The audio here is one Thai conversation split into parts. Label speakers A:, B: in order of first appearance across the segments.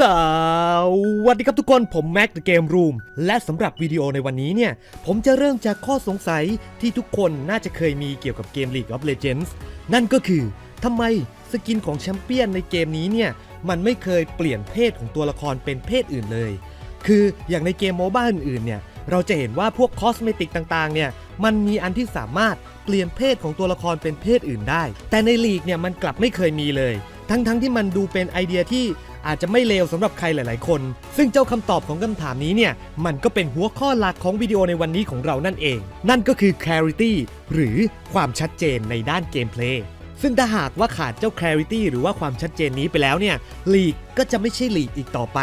A: สวัสดีครับทุกคนผมแม็กเดอะเกมรูมและสำหรับวิดีโอในวันนี้เนี่ย ผมจะเริ่มจากข้อสงสัยที่ทุกคนน่าจะเคยมีเกี่ยวกับเกม League of Legends นั่นก็คือทำไมสกินของแชมเปี้ยนในเกมนี้เนี่ย มันไม่เคยเปลี่ยนเพศของตัวละครเป็นเพศอื่นเลย คืออย่างในเกมโมบ้าอื่นๆเนี่ย เราจะเห็นว่าพวกคอสเมติกต่างๆเนี่ยมันมีอันที่สามารถเปลี่ยนเพศของตัวละครเป็นเพศอื่นได้ แต่ในลีกเนี่ยมันกลับไม่เคยมีเลย ทั้งๆที่มันดูเป็นไอเดียที่ อาจจะไม่เลวสำหรับใครหลาย ๆ คน ซึ่งเจ้าคำตอบของคำถามนี้เนี่ย มันก็เป็นหัวข้อหลักของวิดีโอในวันนี้ของเรานั่นเอง นั่นก็คือ clarity หรือความชัดเจนในด้านเกมเพลย์ซึ่งถ้าหากว่าขาดเจ้า clarity หรือว่าความชัดเจนนี้ไปแล้วเนี่ยลีกก็จะไม่ใช่ลีกอีกต่อไป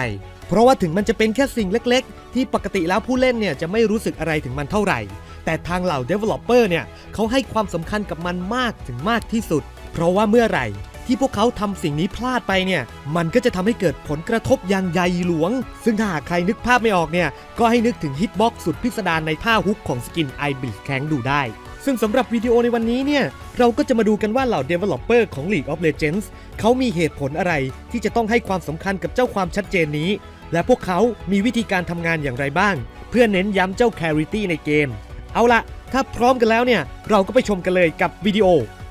A: เพราะว่าถึงมันจะเป็นแค่สิ่งเล็ก ๆ ที่ปกติแล้วผู้เล่นเนี่ยจะไม่รู้สึกอะไรถึงมันเท่าไหร่ แต่ทางเหล่า developer เนี่ยเขาให้ความสำคัญกับมันมากถึงมากที่สุด เพราะว่าเมื่อไหร่ ที่พวกเขาทำสิ่งนี้พลาดไปเนี่ย มันก็จะทำให้เกิดผลกระทบอย่างใหญ่หลวง ซึ่งถ้าหากใครนึกภาพไม่ออกเนี่ย ก็ให้นึกถึงฮิตบ็อกสุดพิสดารในท่าฮุกของสกิน i b l i t แข็งดูได้ ซึ่งสำหรับวิดีโอในวันนี้เนี่ย เราก็จะมาดูกันว่าเหล่า Developer ของ League of Legends เขามีเหตุผลอะไรที่จะต้องให้ความสำคัญกับเจ้าความชัดเจนนี้ และพวกเขามีวิธีการทำงานอย่างไรบ้าง เพื่อเน้นย้ำเจ้า Clarity ในเกม เอาละถ้าพร้อมกันแล้วเนี่ย เราก็ไปชมกันเลยกับวิดีโอ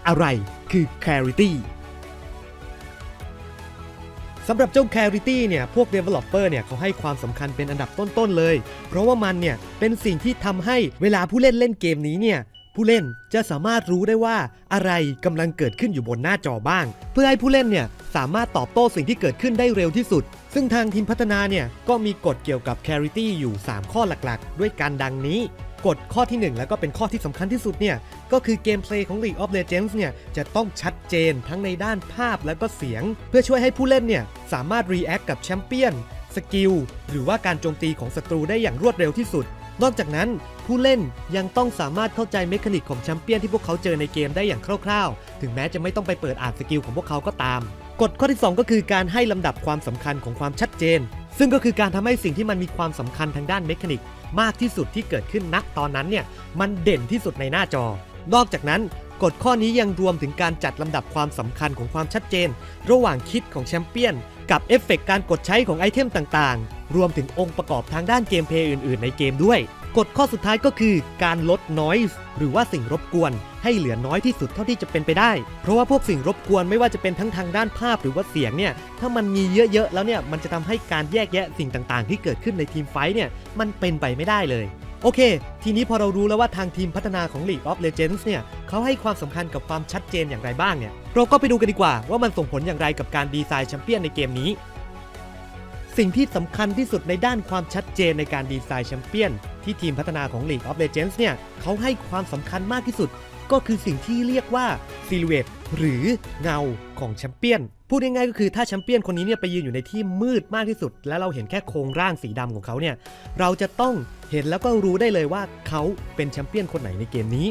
A: อะไรคือ Clarity สำหรับเจ้า Clarity เนี่ย พวก Developer เนี่ยเขาให้ความสำคัญเป็นอันดับต้น ๆ เลย เพราะว่ามันเนี่ย เป็นสิ่งที่ทำให้เวลาผู้เล่นเล่นเกมนี้เนี่ย ผู้เล่นจะสามารถรู้ได้ว่าอะไรกำลังเกิดขึ้นอยู่บนหน้าจอบ้าง เพื่อให้ผู้เล่นเนี่ย สามารถตอบโต้สิ่งที่เกิดขึ้นได้เร็วที่สุด ซึ่งทางทีมพัฒนาเนี่ยก็มีกฎเกี่ยวกับ Clarity อยู่ 3 ข้อหลักๆ ด้วยการดังนี้ กฎข้อที่ 1 แล้วก็เป็นข้อที่สำคัญที่สุดเนี่ย ก็คือเกมเพลย์ของ League of Legends เนี่ย จะต้องชัดเจนทั้งในด้านภาพและก็เสียง เพื่อช่วยให้ผู้เล่นเนี่ย สามารถ react กับแชมเปี้ยน สกิล หรือว่าการโจมตีของศัตรูได้อย่างรวดเร็วที่สุด นอกจากนั้นผู้เล่นยังต้องสามารถเข้าใจเมคานิกของแชมเปี้ยนที่พวกเขาเจอในเกมได้อย่างคร่าวๆ ถึงแม้จะไม่ต้องไปเปิดอ่านสกิลของพวกเขาก็ตาม กฎข้อที่ 2 ก็คือการให้ลำดับความสำคัญของความชัดเจน ซึ่งก็คือการทำให้สิ่งที่มันมีความสำคัญทางด้านเมคานิก มากที่สุดที่เกิดขึ้นณตอนนั้นเนี่ยมันเด่นที่สุดในหน้าจอนอกจากนั้น กฎข้อนี้ยังรวมถึงการจัดลำดับความสำคัญของความชัดเจน ระหว่างคิดของแชมเปี้ยน กับเอฟเฟกต์การกดใช้ของไอเทมต่างๆ รวมถึงองค์ประกอบทางด้านเกมเพลย์อื่นๆ ในเกมด้วย กฎข้อสุดท้ายก็คือการลด noise หรือว่าสิ่งรบกวนให้เหลือน้อยที่สุดเท่าที่จะเป็นไปได้ เพราะว่าพวกสิ่งรบกวนไม่ว่าจะเป็นทั้งทางด้านภาพหรือว่าเสียงเนี่ย ถ้ามันมีเยอะๆแล้วเนี่ย มันจะทำให้การแยกแยะสิ่งต่างๆ ที่เกิดขึ้นในทีมไฟท์เนี่ย มันเป็นไปไม่ได้เลย โอเค ทีนี้พอเรารู้แล้วว่าทางทีมพัฒนาของ League of Legends เนี่ยเขาให้ความสำคัญกับความชัดเจนอย่างไรบ้างเนี่ย เราก็ไปดูกันดีกว่าว่ามันส่งผลอย่างไรกับการดีไซน์แชมเปี้ยนในเกมนี้ สิ่งที่สำคัญที่สุดในด้านความชัดเจนในการดีไซน์แชมเปี้ยนที่ทีมพัฒนาของ League of Legends เนี่ยเขาให้ความสำคัญมากที่สุด ก็คือสิ่งที่เรียกว่าซิลูเอตหรือเงาของแชมเปี้ยน พูดง่ายๆก็คือถ้าแชมเปี้ยนคนนี้เนี่ยไปยืนอยู่ในที่มืดมากที่สุด แล้วเราเห็นแค่โครงร่างสีดำของเขาเนี่ยเราจะต้องเห็นแล้วก็รู้ได้เลยว่าเขาเป็นแชมเปี้ยนคนไหนในเกมนี้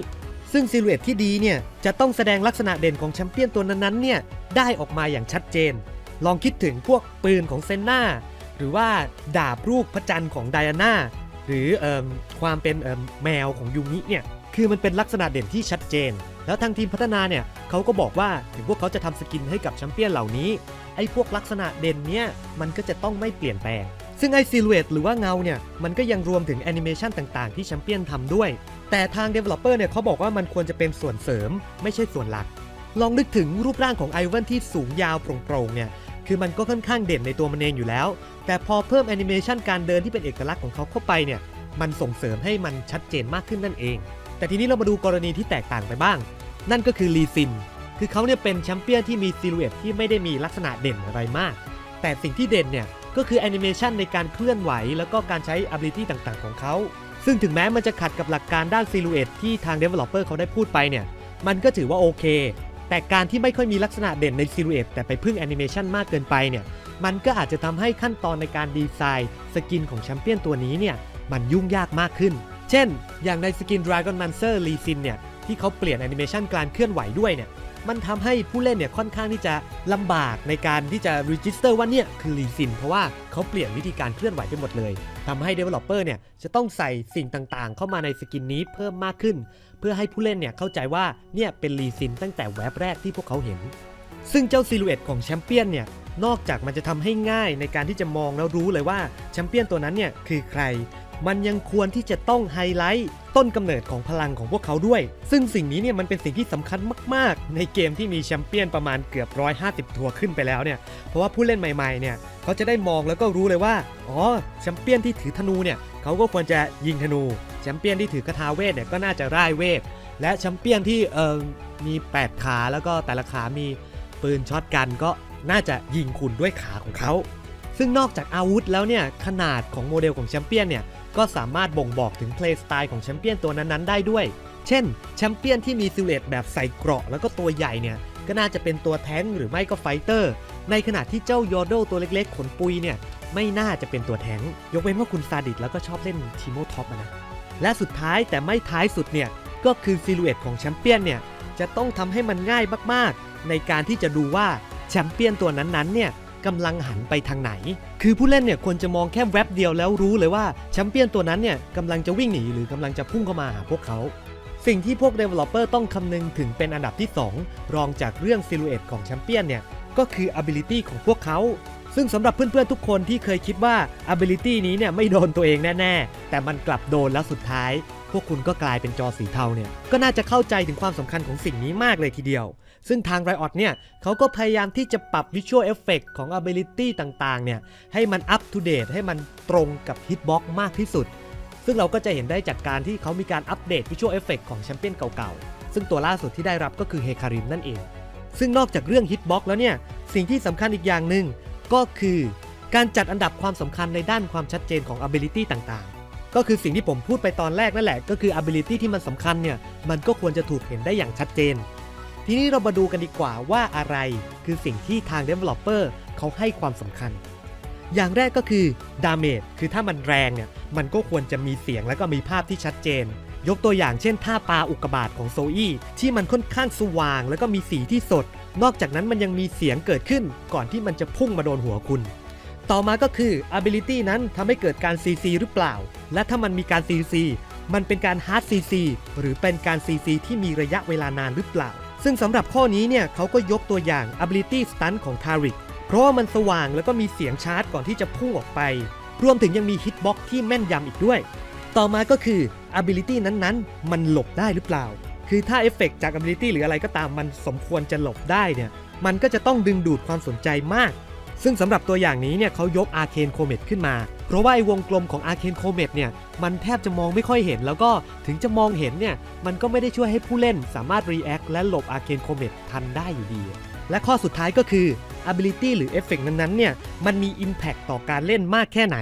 A: ซึ่งซิลูเอตที่ดีเนี่ยจะต้องแสดงลักษณะเด่นของแชมเปี้ยนตัวนั้นๆเนี่ยได้ออกมาอย่างชัดเจน ลองคิดถึงพวกปืนของเซนนาหรือว่าดาบรูปพระจันทร์ของไดอาน่าหรือเอความเป็นเอิ่มแมวของยูงิเนี่ย คือมันเป็นลักษณะเด่นที่ชัดเจน แล้วทางทีมพัฒนาเนี่ยเขาก็บอกว่าถึงพวกเขาจะทำสกินให้กับแชมเปี้ยนเหล่านี้ไอ้พวกลักษณะเด่นเนี่ยมันก็จะต้องไม่เปลี่ยนแปลง ซึ่งไอ้ซิลูเอตหรือว่าเงาเนี่ยมันก็ยังรวมถึงแอนิเมชันต่างๆ ที่แชมเปี้ยนทำด้วย แต่ทาง Developer เนี่ยเขาบอกว่ามันควรจะเป็นส่วนเสริม ไม่ใช่ส่วนหลัก ลองนึกถึงรูปร่างของไอเวนที่สูงยาวโปร่งๆเนี่ยคือมันก็ค่อนข้างเด่นในตัวมันเองอยู่แล้ว แต่พอเพิ่มแอนิเมชันการเดินที่เป็นเอกลักษณ์ของเขาเข้าไปเนี่ยมันส่งเสริมให้มันชัดเจนมากขึ้นนั่นเอง แต่ทีนี้เรามาดูกรณีที่แตกต่างไปบ้าง นั่นก็คือลีซิน คือเขาเนี่ยเป็นแชมเปี้ยนที่มีซิลูเอตที่ไม่ได้มีลักษณะเด่นอะไรมาก แต่สิ่งที่เด่นเนี่ยก็คือแอนิเมชันในการเคลื่อนไหว แล้วก็การใช้ ability ต่างๆ ของเขา ซึ่งถึงแม้มันจะขัดกับหลักการด้านซิลูเอตที่ทาง developer เขาได้พูดไปเนี่ย มันก็ถือว่าโอเค แต่การที่ไม่ค่อยมีลักษณะเด่นในซิลูเอตแต่ไปพึ่งแอนิเมชันมากเกินไปเนี่ย มันก็อาจจะทำให้ขั้นตอนในการดีไซน์ สกินของแชมเปี้ยนตัวนี้เนี่ย มันยุ่งยากมากขึ้น เช่น อย่างในสกิน Dragon Mancer Lee Sin เนี่ยที่เขาเปลี่ยนแอนิเมชันการเคลื่อนไหวด้วยเนี่ยมันทำให้ผู้เล่นเนี่ยค่อนข้างที่จะลำบากในการที่จะรีจิสเตอร์ว่าเนี่ยคือลีซิน เพราะว่าเขาเปลี่ยนวิธีการเคลื่อนไหวไปหมดเลยทำให้ Developer เนี่ยจะต้องใส่สิ่งต่างๆ เข้ามาในสกินนี้เพิ่มมากขึ้น เพื่อให้ผู้เล่นเนี่ยเข้าใจว่าเนี่ยเป็นลีซินตั้งแต่แวบแรกที่พวกเขาเห็น ซึ่งเจ้าซิลูเอตของแชมเปี้ยนเนี่ยนอกจากมันจะทำให้ง่ายในการที่จะมองแล้วรู้เลยว่าแชมเปี้ยนตัวนั้นเนี่ยคือใคร มันยังควรที่จะต้องไฮไลท์ต้นกำเนิดของพลังของพวกเขาด้วย ซึ่งสิ่งนี้เนี่ยมันเป็นสิ่งที่สำคัญมาก ๆ ในเกมที่มีแชมเปี้ยนประมาณเกือบ 150ตัวขึ้นไปแล้วเนี่ย เพราะว่าผู้เล่นใหม่ ๆ เนี่ยเขาจะได้มองแล้วก็รู้เลยว่า อ๋อ แชมเปี้ยนที่ถือธนูเนี่ยเขาก็ควรจะยิงธนู แชมเปี้ยนที่ถือกระทาเวทเนี่ยก็น่าจะร่ายเวท และแชมเปี้ยนที่เออมี 8 ขาแล้วก็แต่ละขามีปืนช็อตกันก็น่าจะยิงคุณด้วยขาของเขา ซึ่งนอกจากอาวุธแล้วเนี่ยขนาดของโมเดลของแชมเปี้ยนเนี่ย ก็สามารถบ่งบอกถึงเพลย์สไตล์ของแชมเปี้ยนตัวนั้นๆได้ด้วย เช่นแชมเปี้ยนที่มีซิลเลตแบบใส่เกราะแล้วก็ตัวใหญ่เนี่ยก็น่าจะเป็นตัวแท้งหรือไม่ก็ไฟเตอร์ ในขณะที่เจ้ายอร์โดตัวเล็กๆ ขนปุยเนี่ยไม่น่าจะเป็นตัวแท้ง ยกเว้นว่าคุณซาดิสแล้วก็ชอบเล่นทีโมท็อปนะ และสุดท้ายแต่ไม่ท้ายสุดเนี่ยก็คือซิลูเอตของแชมเปี้ยนเนี่ยจะต้องทำให้มันง่ายมากๆ ในการที่จะดูว่าแชมเปี้ยนตัวนั้นๆเนี่ย กำลังหันไปทางไหน คือผู้เล่นเนี่ยควรจะมองแค่แวบเดียวแล้วรู้เลยว่าแชมเปี้ยนตัวนั้นเนี่ยกำลังจะวิ่งหนีหรือกำลังจะพุ่งเข้ามาหาพวกเขา สิ่งที่พวก Developer ต้องคำนึงถึงเป็นอันดับที่ 2 รองจากเรื่องซิลูเอตของแชมเปี้ยนเนี่ยก็คือ ability ของพวกเขาซึ่งสำหรับเพื่อนๆทุกคนที่เคยคิดว่า ability นี้เนี่ยไม่โดนตัวเองแน่ๆ แต่มันกลับโดนแล้วสุดท้าย พวกคุณก็กลายเป็นจอสีเทาเนี่ย ก็น่าจะเข้าใจถึงความสำคัญของสิ่งนี้มากเลยทีเดียว ซึ่งทาง Riot เนี่ยเขาก็พยายามที่จะปรับ Visual Effect ของ Ability ต่างๆ เนี่ยให้มัน up to date ให้มันตรงกับ Hitbox มากที่สุด ซึ่งเราก็จะเห็นได้จากการที่เขามีการอัปเดต Visual Effect ของแชมเปี้ยนเก่าๆ ซึ่งตัวล่าสุดที่ได้รับก็คือเฮคาริมนั่นเอง ซึ่งนอกจากเรื่อง Hitbox แล้วเนี่ยสิ่งที่สำคัญอีกอย่างหนึ่งก็คือการจัดอันดับความสำคัญในด้านความชัดเจนของ ability ต่างๆก็คือสิ่งที่ผมพูดไปตอนแรกนั่นแหละ ก็คือ ability ที่มันสำคัญเนี่ย มันก็ควรจะถูกเห็นได้อย่างชัดเจน ทีนี้เรามาดูกันดีกว่าว่าอะไรคือสิ่งที่ทาง developer เขาให้ความสำคัญ อย่างแรกก็คือ damage คือถ้ามันแรงเนี่ยมันก็ควรจะมีเสียงแล้วก็มีภาพที่ชัดเจน ยกตัวอย่างเช่นท่าปลาอุกกาบาตของโซอี้ที่มันค่อนข้างสว่าง แล้วก็มีสีที่สด นอกจากนั้นมันยังมีเสียงเกิดขึ้น ก่อนที่มันจะพุ่งมาโดนหัวคุณ ต่อมาก็คือ ability นั้นทำให้เกิดการ CC หรือเปล่า และถ้ามันมีการ CC มันเป็นการ hard CC หรือเป็นการ CC ที่มีระยะเวลานานหรือเปล่า ซึ่งสำหรับข้อนี้เนี่ยเขาก็ยกตัวอย่าง ability stun ของ Taric เพราะว่ามันสว่างแล้วก็มีเสียงชาร์จก่อนที่จะพุ่งออกไป รวมถึงยังมี hitbox ที่แม่นยำอีกด้วย ต่อมาก็คือ ability นั้นๆ มันหลบได้หรือเปล่า คือถ้าเอฟเฟกจาก ability หรืออะไรก็ตามมันสมควรจะหลบได้เนี่ยมันก็จะต้องดึงดูดความสนใจมาก ซึ่งสำหรับตัวอย่างนี้เนี่ยเขายก Arcane Comet ขึ้นมา เพราะว่าไอ้วงกลมของ Arcane Comet เนี่ย มันแทบจะมองไม่ค่อยเห็น แล้วก็ถึงจะมองเห็นเนี่ย มันก็ไม่ได้ช่วยให้ผู้เล่นสามารถ react และหลบ Arcane Comet ทันได้อยู่ดี และข้อสุดท้ายก็คือ ability หรือ effect นั้นๆเนี่ย มันมี impact ต่อการเล่นมากแค่ไหน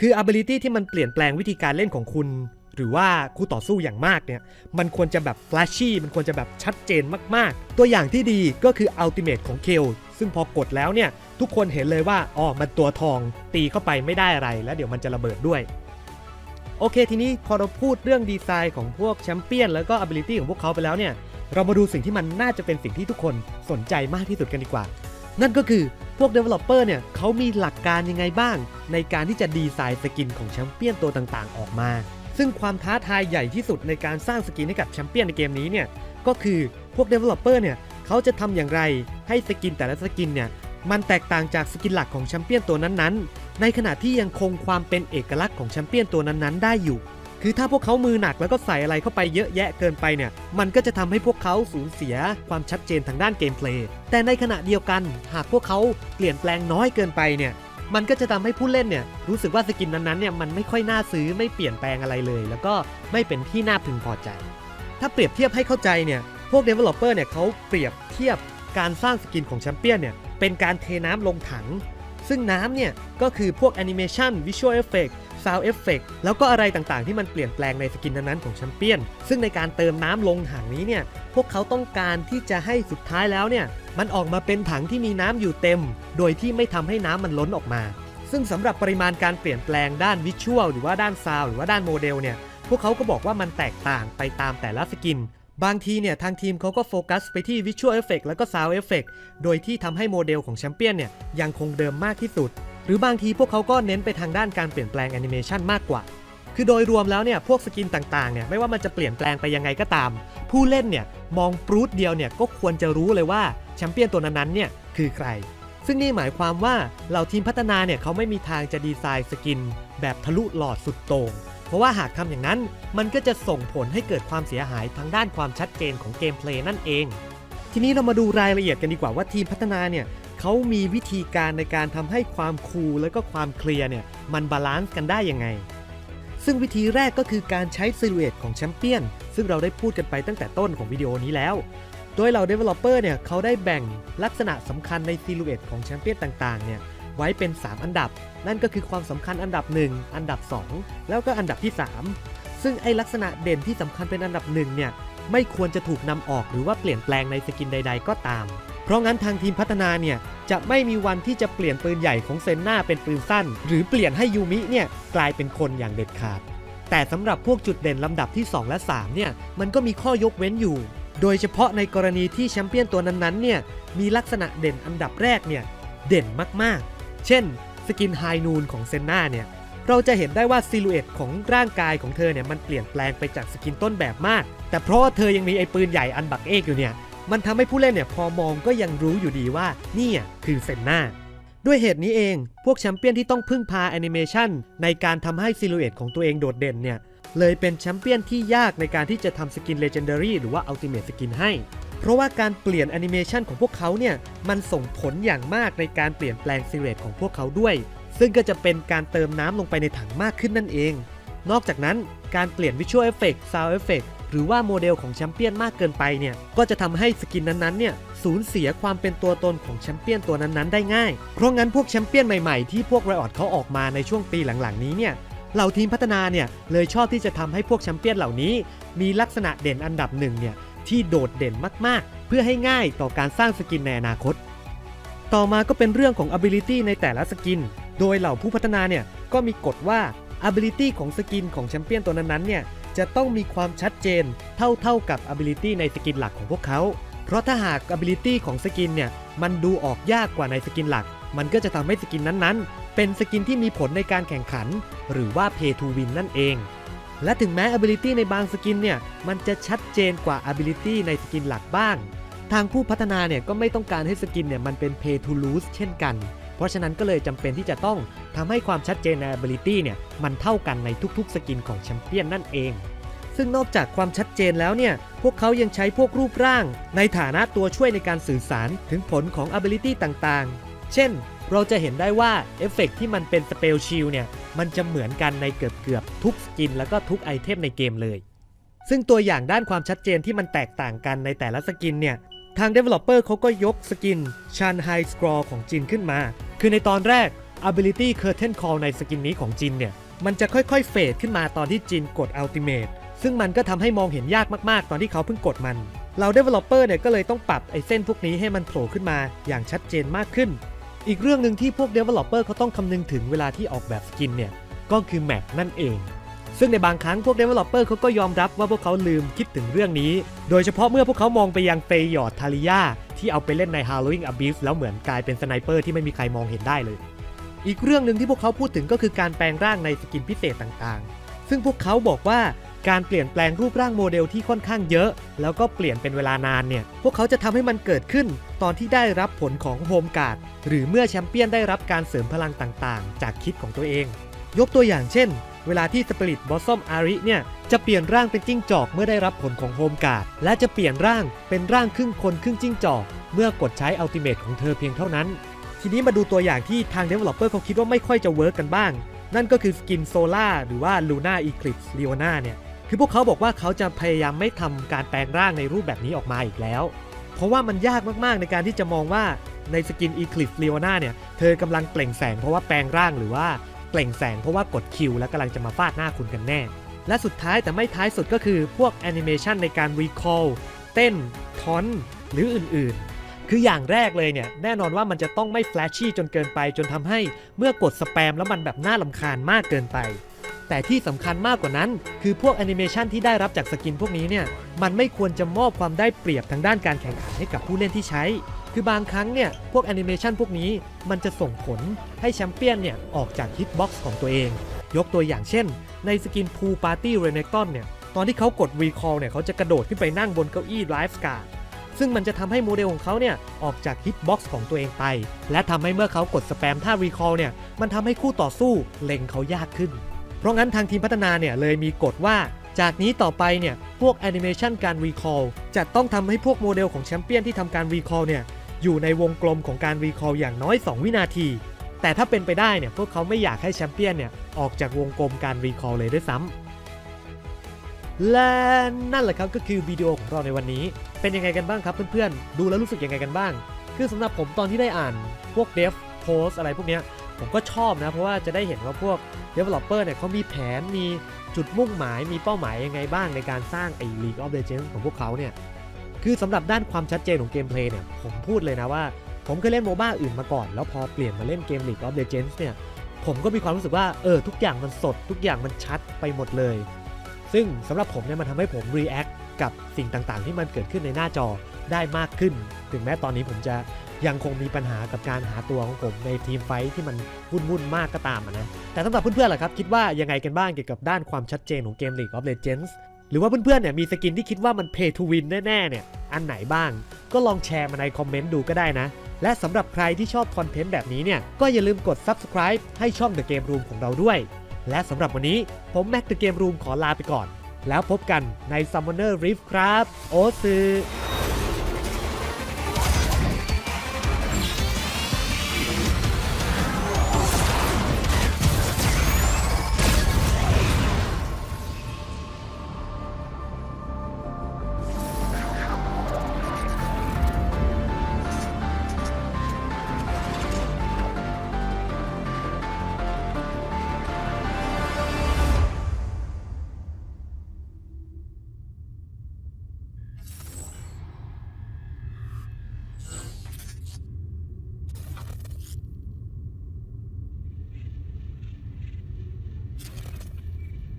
A: คือ ability ที่มันเปลี่ยนแปลงวิธีการเล่นของคุณ หรือว่าคู่ต่อสู้อย่างมากเนี่ย มันควรจะแบบ flashy มันควรจะแบบชัดเจนมากๆ ตัวอย่างที่ดีก็คือ ultimate ของเคลซึ่งพอกดแล้วเนี่ย ทุกคนเห็นเลยว่า อ๋อ มันตัวทอง ตีเข้าไปไม่ได้อะไร แล้วเดี๋ยวมันจะระเบิดด้วย โอเค ทีนี้พอเราพูดเรื่องดีไซน์ของพวกแชมเปี้ยนแล้วก็ ability ของพวกเขาไปแล้วเนี่ย เรามาดูสิ่งที่มันน่าจะเป็นสิ่งที่ทุกคนสนใจมากที่สุดกันดีกว่า นั่นก็คือพวก developer เนี่ยเขามีหลักการยังไงบ้าง ในการที่จะดีไซน์สกินของแชมเปี้ยนตัวต่างๆ ออกมา ซึ่งความท้าทายใหญ่ที่สุดในการสร้างสกินให้กับแชมเปี้ยนในเกมนี้เนี่ยก็คือพวก developer เนี่ยเขาจะทำอย่างไรให้สกินแต่ละสกินเนี่ยมันแตกต่างจากสกินหลักของแชมเปี้ยนตัวนั้นๆ ในขณะที่ยังคงความเป็นเอกลักษณ์ของแชมเปี้ยนตัวนั้นๆ ได้อยู่ คือถ้าพวกเขามือหนักแล้วก็ใส่อะไรเข้าไปเยอะแยะเกินไปเนี่ย มันก็จะทำให้พวกเขาสูญเสียความชัดเจนทางด้านเกมเพลย์ แต่ในขณะเดียวกัน หากพวกเขาเปลี่ยนแปลงน้อยเกินไปเนี่ย มันก็จะทำให้ผู้เล่นเนี่ยรู้สึกว่าสกินนั้นๆเนี่ยมันไม่ค่อยน่าซื้อไม่เปลี่ยนแปลงอะไรเลย แล้วก็ไม่เป็นที่น่าพึงพอใจ ถ้าเปรียบเทียบให้เข้าใจเนี่ย พวก Developer เนี่ยเขาเปรียบเทียบการสร้างสกินของแชมเปี้ยนเนี่ยเป็นการเทน้ำลงถัง ซึ่งน้ำเนี่ย ก็คือพวกแอนิเมชันวิชวลเอฟเฟกต์ซาวเอฟเฟกแล้วก็อะไรต่างๆ ที่มันเปลี่ยนแปลงในสกินนั้นๆของแชมเปี้ยน ซึ่งในการเติมน้ำลงถังนี้เนี่ย พวกเขาต้องการที่จะให้สุดท้ายแล้วเนี่ย มันออกมาเป็นถังที่มีน้ำอยู่เต็ม โดยที่ไม่ทำให้น้ำมันล้นออกมา ซึ่งสำหรับปริมาณการเปลี่ยนแปลงด้านวิชวลหรือว่าด้านซาวหรือว่าด้านโมเดลเนี่ย พวกเขาก็บอกว่ามันแตกต่างไปตามแต่ละสกิน บางทีเนี่ยทางทีมเขาก็โฟกัสไปที่ Visual Effect แล้วก็ Sound Effect โดยที่ทำให้โมเดลของแชมเปี้ยนเนี่ยยังคงเดิมมากที่สุด หรือบางทีพวกเขาก็เน้นไปทางด้านการเปลี่ยนแปลงแอนิเมชันมากกว่า คือโดยรวมแล้วเนี่ยพวกสกินต่างๆเนี่ยไม่ว่ามันจะเปลี่ยนแปลงไปยังไงก็ตาม ผู้เล่นเนี่ยมองปรูดเดียวเนี่ยก็ควรจะรู้เลยว่าแชมเปี้ยนตัวนั้นๆเนี่ยคือใคร ซึ่งนี่หมายความว่าเหล่าทีมพัฒนาเนี่ยเขาไม่มีทางจะดีไซน์สกิน แบบทะลุหลอดสุดโต่ง ราะว่าหากทำอย่างนั้นมันก็จะส่งผลให้เกิดความเสียหายทางด้านความชัดเจนของเกมเพลย์นั่นเอง ทีนี้เรามาดูรายละเอียดกันดีกว่าว่าทีมพัฒนาเนี่ยเขามีวิธีการในการทำให้ความคูลและก็ความเคลียร์เนี่ยมันบาลานซ์กันได้ยังไง ซึ่งวิธีแรกก็คือการใช้ซิลูเอตของแชมเปี้ยนซึ่งเราได้พูดกันไปตั้งแต่ต้นของวิดีโอนี้แล้ว โดยเหล่า Developer เนี่ยเขาได้แบ่งลักษณะสำคัญในซิลูเอตของแชมเปี้ยนต่างๆเนี่ย ไว้เป็น 3 อันดับ นั่นก็คือความสำคัญอันดับ 1 อันดับ 2 แล้วก็อันดับที่ 3 ซึ่งไอลักษณะเด่นที่สำคัญเป็นอันดับหนึ่งเนี่ยไม่ควรจะถูกนำออกหรือว่าเปลี่ยนแปลงในสกินใด ๆ ก็ตาม เพราะงั้นทางทีมพัฒนาเนี่ยจะไม่มีวันที่จะเปลี่ยนปืนใหญ่ของเซนนาเป็นปืนสั้น หรือเปลี่ยนให้ยูมิเนี่ยกลายเป็นคนอย่างเด็ดขาด แต่สำหรับพวกจุดเด่นลำดับที่ 2 และ 3 เนี่ยมันก็มีข้อยกเว้นอยู่ โดยเฉพาะในกรณีที่แชมเปี้ยนตัวนั้นๆเนี่ยมีลักษณะเด่นอันดับแรกเนี่ยเด่นมากๆ เช่น สกินไฮนูนของเซนนาเนี่ย เราจะเห็นได้ว่าซิลูเอตของร่างกายของเธอเนี่ยมันเปลี่ยนแปลงไปจากสกินต้นแบบมาก แต่เพราะว่าเธอยังมีไอ้ปืนใหญ่อันบักเอกอยู่เนี่ย มันทำให้ผู้เล่นเนี่ยพอมองก็ยังรู้อยู่ดีว่านี่คือเซนนาด้วยเหตุนี้เอง พวกแชมเปี้ยนที่ต้องพึ่งพาแอนิเมชันในการทำให้ซิลูเอตของตัวเองโดดเด่นเนี่ย เลยเป็นแชมเปี้ยนที่ยากในการที่จะทำสกินเลเจนดารีหรือว่าอัลติเม e สกินให้ เพราะว่าการเปลี่ยนแอนิเมชันของพวกเขาเนี่ยมันส่งผลอย่างมากในการเปลี่ยนแปลงซิลูเอตของพวกเขาด้วย ซึ่งก็จะเป็นการเติมน้ำลงไปในถังมากขึ้นนั่นเอง นอกจากนั้นการเปลี่ยนวิชวลเอฟเฟกต์ซาวเอฟเฟกต์หรือว่าโมเดลของแชมเปี้ยนมากเกินไปเนี่ยก็จะทำให้สกินนั้นๆเนี่ยสูญเสียความเป็นตัวตนของแชมเปี้ยนตัวนั้นๆได้ง่าย เพราะงั้นพวกแชมเปี้ยนใหม่ๆที่พวกไรออดเขาออกมาในช่วงปีหลังๆนี้เนี่ยเหล่าทีมพัฒนาเนี่ยเลยชอบที่จะทำให้พวกแชมเปี้ยนเหล่านี้ มีลักษณะเด่นอันดับหนึ่งเนี่ย ที่โดดเด่นมากๆ เพื่อให้ง่ายต่อการสร้างสกินในอนาคต ต่อมาก็เป็นเรื่องของ ability ในแต่ละสกิน โดยเหล่าผู้พัฒนาเนี่ยก็มีกฎว่า ability ของสกินของแชมเปี้ยนตัวนั้นๆเนี่ยจะต้องมีความชัดเจนเท่าๆกับ ability ในสกินหลักของพวกเขา เพราะถ้าหาก ability ของสกินเนี่ยมันดูออกยากกว่าในสกินหลัก มันก็จะทำให้สกินนั้นๆ เป็นสกินที่มีผลในการแข่งขัน หรือว่า pay to win นั่นเอง และถึงแม้ ability ในบางสกินเนี่ย มันจะชัดเจนกว่า ability ในสกินหลักบ้าง ทางผู้พัฒนาเนี่ยก็ไม่ต้องการให้สกินเนี่ยมันเป็น pay to lose เช่นกัน เพราะฉะนั้นก็เลยจำเป็นที่จะต้องทำให้ความชัดเจนใน ability เนี่ยมันเท่ากันในทุกๆ สกินของแชมเปี้ยนนั่นเอง ซึ่งนอกจากความชัดเจนแล้วเนี่ย พวกเขายังใช้พวกรูปร่าง ในฐานะตัวช่วยในการสื่อสารถึงผลของ ability ต่างๆ เช่น เราจะเห็นได้ว่าเอฟเฟกต์ที่มันเป็น spell shield เนี่ย มันจะเหมือนกันในเกือบเกือบๆทุกสกินแล้วก็ทุกไอเทมในเกมเลย ซึ่งตัวอย่างด้านความชัดเจนที่มันแตกต่างกันในแต่ละสกินเนี่ย ทาง Developer เขาก็ยกสกิน Shan High Scroll ของจินขึ้นมา คือในตอนแรก Ability Curtain Call ในสกินนี้ของจินเนี่ย มันจะค่อยๆเฟดขึ้นมาตอนที่จินกด Ultimate ซึ่งมันก็ทำให้มองเห็นยากมากๆ ตอนที่เขาเพิ่งกดมันเรา Developer เนี่ยก็เลยต้องปรับไอ้เส้นพวกนี้ให้มันโผล่ขึ้นมาอย่างชัดเจนมากขึ้น อีกเรื่องหนึ่งที่พวก Developer เขาต้องคำนึงถึงเวลาที่ออกแบบสกินเนี่ย ก็คือแมปนั่นเอง ซึ่งในบางครั้งพวก Developer เขาก็ยอมรับว่าพวกเขาลืมคิดถึงเรื่องนี้ โดยเฉพาะเมื่อพวกเขามองไปยังเฟยอร์ดทาริยาที่เอาไปเล่นใน Halloween Abyss แล้วเหมือนกลายเป็นสไนเปอร์ที่ไม่มีใครมองเห็นได้เลย อีกเรื่องหนึ่งที่พวกเขาพูดถึงก็คือการแปลงร่างในสกินพิเศษต่างๆ ซึ่งพวกเขาบอกว่า การเปลี่ยนแปลงรูปร่างโมเดลที่ค่อนข้างเยอะ แล้วก็เปลี่ยนเป็นเวลานานเนี่ย พวกเขาจะทำให้มันเกิดขึ้น ตอนที่ได้รับผลของโฮมการ์ดหรือเมื่อแชมเปี้ยนได้รับการเสริมพลังต่างๆ จากคิดของตัวเอง ยกตัวอย่างเช่น เวลาที่สปิริตบอสซอมอาริเนี่ยจะเปลี่ยนร่างเป็นจิ้งจอกเมื่อได้รับผลของโฮมการ์ดและจะเปลี่ยนร่างเป็นร่างครึ่งคนครึ่งจิ้งจอก เมื่อกดใช้อัลติเมทของเธอเพียงเท่านั้น ทีนี้มาดูตัวอย่างที่ทาง Developer เขาคิดว่าไม่ค่อยจะเวิร์กกันบ้างนั่นก็คือสกินโซล่าหรือว่า Luna Eclipse Leona เนี่ย คือพวกเขาบอกว่าเขาจะพยายามไม่ทำการแปลงร่างในรูปแบบนี้ออกมาอีกแล้ว เพราะว่ามันยากมากๆในการที่จะมองว่าในสกิน Eclipse Leona เนี่ย เธอกำลังเปล่งแสงเพราะว่าแปลงร่างหรือว่าเปล่งแสงเพราะว่ากดคิวแล้วกำลังจะมาฟาดหน้าคุณกันแน่ และสุดท้ายแต่ไม่ท้ายสุดก็คือพวกแอนิเมชันในการ recall เต้นทอนหรืออื่นๆ คืออย่างแรกเลยเนี่ย แน่นอนว่ามันจะต้องไม่แฟลชชี่จนเกินไปจนทำให้เมื่อกดสแปมแล้วมันแบบน่าลำคาญมากเกินไป แต่ที่สำคัญมากกว่านั้น คือพวกแอนิเมชันที่ได้รับจากสกินพวกนี้เนี่ยมันไม่ควรจะมอบความได้เปรียบทางด้านการแข่งขันให้กับผู้เล่นที่ใช้ คือบางครั้งเนี่ยพวกแอนิเมชันพวกนี้มันจะส่งผลให้แชมเปี้ยนเนี่ยออกจากฮิตบ็อกซ์ของตัวเอง ยกตัวอย่างเช่น ในสกินพูปาร์ตี้เรเนตอนเนี่ยตอนที่เขากด Recall เนี่ยเขาจะกระโดดขึ้นไปนั่งบนเก้าอี้ไลฟ์การ์ดซึ่งมันจะทำให้โมเดลของเขาเนี่ยออกจากฮิตบ็อกซ์ของตัวเองไป และทำให้เมื่อเขากดสแปมท่ารีคอลเนี่ยมันทำให้คู่ต่อสู้เล็งเขายากขึ้น เพราะงั้นทางทีมพัฒนาเนี่ยเลยมีกฎว่า จากนี้ต่อไปเนี่ยพวกแอนิเมชันการรีคอลจะต้องทำให้พวกโมเดลของแชมเปี้ยนที่ทำการรีคอลเนี่ยอยู่ในวงกลมของการรีคอลอย่างน้อย 2 วินาที แต่ถ้าเป็นไปได้เนี่ยพวกเขาไม่อยากให้แชมเปี้ยนเนี่ยออกจากวงกลมการรีคอลเลยด้วยซ้ำและนั่นแหละครับก็คือวิดีโอของเราในวันนี้ เป็นยังไงกันบ้างครับเพื่อนๆ ดูแล้วรู้สึกยังไงกันบ้าง คือสำหรับผมตอนที่ได้อ่าน พวก dev post อะไรพวกเนี้ย ผมก็ชอบนะ เพราะว่าจะได้เห็นว่าพวก developer เนี่ยเขามีแผนมีจุดมุ่งหมายมีเป้าหมายยังไงบ้างในการสร้างไอ้ League of Legends ของพวกเขาเนี่ยคือสำหรับด้านความชัดเจนของเกมเพลย์เนี่ยผมพูดเลยนะว่า ผมเคยเล่นโมบ้าอื่นมาก่อน แล้วพอเปลี่ยนมาเล่นเกม League of Legends เนี่ยผมก็มีความรู้สึกว่าเออทุกอย่างมันสด ทุกอย่างมันชัดไปหมดเลย ซึ่งสำหรับผมเนี่ยมันทำให้ผม react กับสิ่งต่างๆ ที่มันเกิดขึ้นในหน้าจอ ได้มากขึ้น ถึงแม้ตอนนี้ผมจะยังคงมีปัญหากับการหาตัวของผมในทีมไฟที่มันวุ่นๆมากก็ตามนะแต่สำหรับเพื่อนๆล่ะครับ คิดว่ายังไงกันบ้างเกี่ยวกับด้านความชัดเจนของเกม League of Legends หรือว่าเพื่อนๆเนี่ยมีสกินที่คิดว่ามัน pay to win แน่ๆเนี่ยอันไหนบ้าง ก็ลองแชร์มาในคอมเมนต์ดูก็ได้นะ และสำหรับใครที่ชอบคอนเทนต์แบบนี้เนี่ยก็อย่าลืมกด subscribe ให้ช่อง The Game Room ของเราด้วย และสำหรับวันนี้ผม Mac The Game Room ขอลาไปก่อน แล้วพบกันใน Summoner Rift ครับ โอซือ